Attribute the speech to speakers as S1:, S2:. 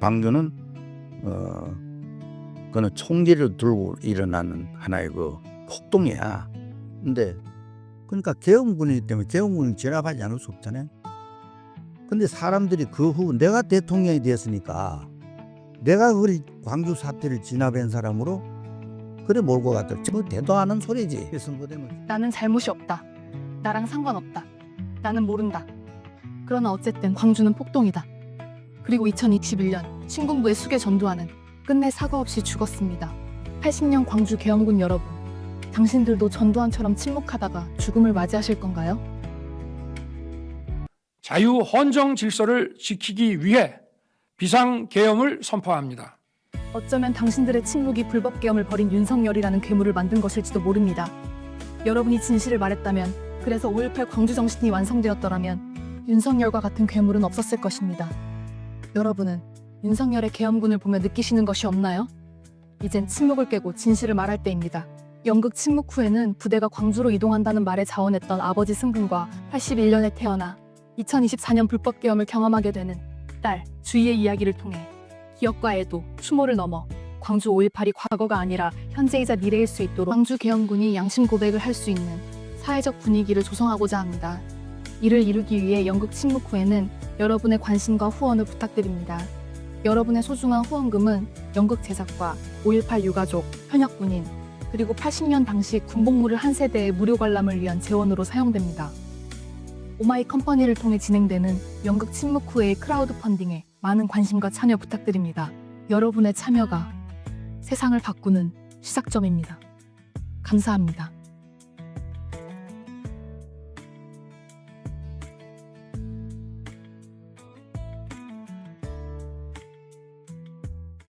S1: 광주는 어 그는 총기를 들고 일어나는 하나의 그 폭동이야. 근데 그러니까 계엄군이기 때문에 계엄군을 진압하지 않을 수 없잖아요. 근데 사람들이 그 후 내가 대통령이 되었으니까 내가 그 광주 사태를 진압한 사람으로 그래 몰고 갔다. 뭐 대도 않은 소리지. 선거되면
S2: 나는 잘못이 없다. 나랑 상관없다. 나는 모른다. 그러나 어쨌든 광주는 폭동이다. 그리고 2021년 신군부의 수계 전두환은 끝내 사과 없이 죽었습니다. 80년 광주 계엄군 여러분, 당신들도 전두환처럼 침묵하다가 죽음을 맞이하실 건가요?
S3: 자유 헌정 질서를 지키기 위해 비상 계엄을 선포합니다.
S2: 어쩌면 당신들의 침묵이 불법 계엄을 벌인 윤석열이라는 괴물을 만든 것일지도 모릅니다. 여러분이 진실을 말했다면, 그래서 5.18 광주 정신이 완성되었더라면 윤석열과 같은 괴물은 없었을 것입니다. 여러분은 윤석열의 계엄군을 보며 느끼시는 것이 없나요? 이젠 침묵을 깨고 진실을 말할 때입니다. 연극 침묵 후에는 부대가 광주로 이동한다는 말에 자원했던 아버지 승근과 81년에 태어나 2024년 불법 계엄을 경험하게 되는 딸 주희의 이야기를 통해 기억과 애도, 추모를 넘어 광주 5.18이 과거가 아니라 현재이자 미래일 수 있도록 광주 계엄군이 양심 고백을 할 수 있는 사회적 분위기를 조성하고자 합니다. 이를 이루기 위해 연극 침묵 후에는 여러분의 관심과 후원을 부탁드립니다. 여러분의 소중한 후원금은 연극 제작과 5.18 유가족, 현역 군인, 그리고 80년 당시 군복무를 한 세대의 무료 관람을 위한 재원으로 사용됩니다. 오마이 컴퍼니를 통해 진행되는 연극 침묵 후의 크라우드 펀딩에 많은 관심과 참여 부탁드립니다. 여러분의 참여가 세상을 바꾸는 시작점입니다. 감사합니다.